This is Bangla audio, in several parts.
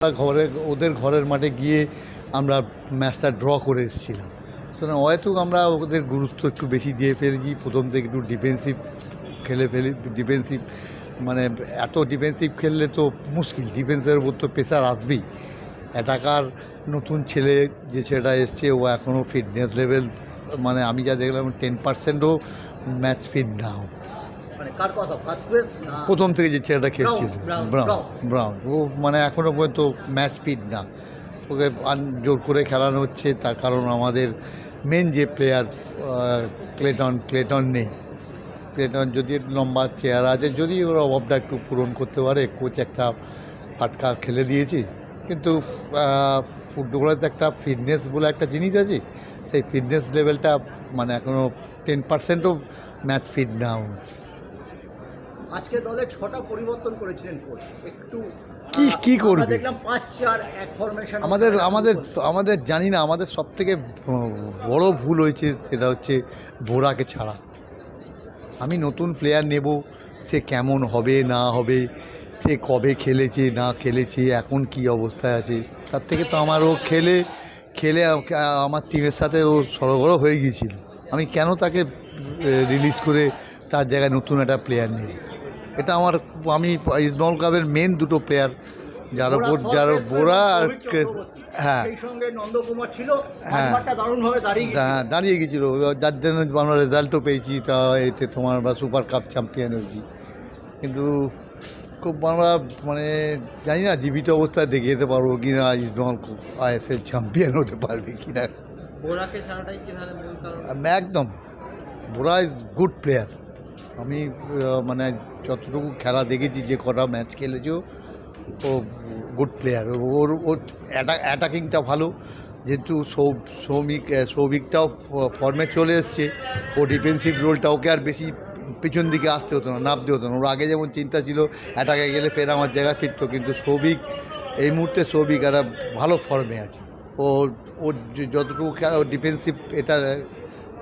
ঘরে, ওদের ঘরের মাঠে গিয়ে আমরা ম্যাচটা ড্র করে এসেছিলাম সুতরাং হয়তো আমরা ওদের গুরুত্ব একটু বেশি দিয়ে ফেলেছি, প্রথম থেকে একটু ডিফেন্সিভ খেলে ফেলি ডিফেন্সিভ মানে এত ডিফেন্সিভ খেললে তো মুশকিল ডিফেন্সের উপর তো প্রেশার আসবেই অ্যাটাকার নতুন ছেলে যে ছেলেটা এসছে, ও এখনও ফিটনেস লেভেল মানে আমি যা দেখলাম টেন পার্সেন্টও ম্যাচ ফিট না ও। মানে কার কথা? প্রথম থেকে যে ছেলেটা খেলছিল। ব্রাউন ব্রাউন ও মানে এখনও পর্যন্ত ম্যাচ ফিট না। ওকে জোর করে খেলানো হচ্ছে। তার কারণ আমাদের মেন যে প্লেয়ার ক্লেটন ক্লেটন নেই। ক্লেটন যদি লম্বা চেয়ার আছে যদি ওরা অভাবটা একটু পূরণ করতে পারে কোচ একটা ফাটকা খেলে দিয়েছি। কিন্তু ফুটবলের একটা ফিটনেস বলে একটা জিনিস আছে। সেই ফিটনেস লেভেলটা মানে এখনও টেন পার্সেন্টও ম্যাচ ফিট না। আজকে দলে ছটা পরিবর্তন করেছিলেন কোচ একটু কি- কি করবে? আমাদের আমাদের আমাদের জানি না আমাদের সব থেকে বড় ভুল হয়েছে সেটা হচ্ছে বোরাকে ছাড়া। আমি নতুন প্লেয়ার নেব সে কেমন হবে না হবে সে কবে খেলেছে না খেলেছে এখন কি অবস্থায় আছে তার থেকে তো আমার ও খেলে খেলে আমার টিমের সাথে ও সরগড় হয়ে গিয়েছিল। আমি কেন তাকে রিলিজ করে তার জায়গায় নতুন একটা প্লেয়ার নেব? এটা আমার আমি ইস্টবেঙ্গল কাপের মেন দুটো প্লেয়ার যার ওপর যার বোরা আর হ্যাঁ। সেই সঙ্গে নন্দকুমার ছিল। হ্যাঁ। দাঁড়িয়ে গেছে। গেছিল। যার জন্য আমরা রেজাল্টও পেয়েছি তা এতে তোমার আমরা সুপার কাপ চ্যাম্পিয়ন হয়েছি। কিন্তু খুব আমরা মানে জানি না জীবিত অবস্থায় দেখে যেতে পারব কি না ইস্টবেঙ্গল আইএসএল চ্যাম্পিয়ন হতে পারবে কি না একদম। বোরা ইজ গুড প্লেয়ার আমি মানে যতটুকু খেলা দেখেছি, যে কটা ম্যাচ খেলেছে, ও- গুড প্লেয়ার ওর ওর অ্যাটাকিংটা ভালো। যেহেতু সৌ সৌমিক সৌভিকটাও ফর্মে চলে এসছে, ও ডিফেন্সিভ রোলটা ওকে আর বেশি পিছন দিকে আসতে হতো না, নামতে হতো না। ওর আগে যেমন চিন্তা ছিল অ্যাটাকে গেলে ফের আমার জায়গায় ফিরতো, কিন্তু সৌভিক, এই মুহূর্তে সৌভিক একটা ভালো ফর্মে আছে। ও ওর যতটুকু খেলা ডিফেন্সিভ এটা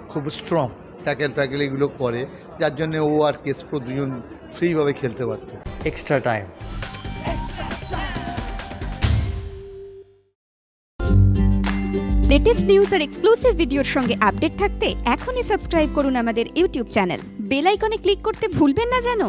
খুব স্ট্রং ট্যাকেল ফ্যাকেল এগুলো করে যার জন্য ও আর কেস কেসপ্রো দুজন ফ্রিভাবে খেলতে পারতো। এক্সট্রা টাইম লেটেস্ট নিউজ আর এক্সক্লুসিভ ভিডিওর সঙ্গে আপডেট থাকতে এখনই সাবস্ক্রাইব করুন আমাদের ইউটিউব চ্যানেল বেল আইকনে ক্লিক করতে ভুলবেন না যেন।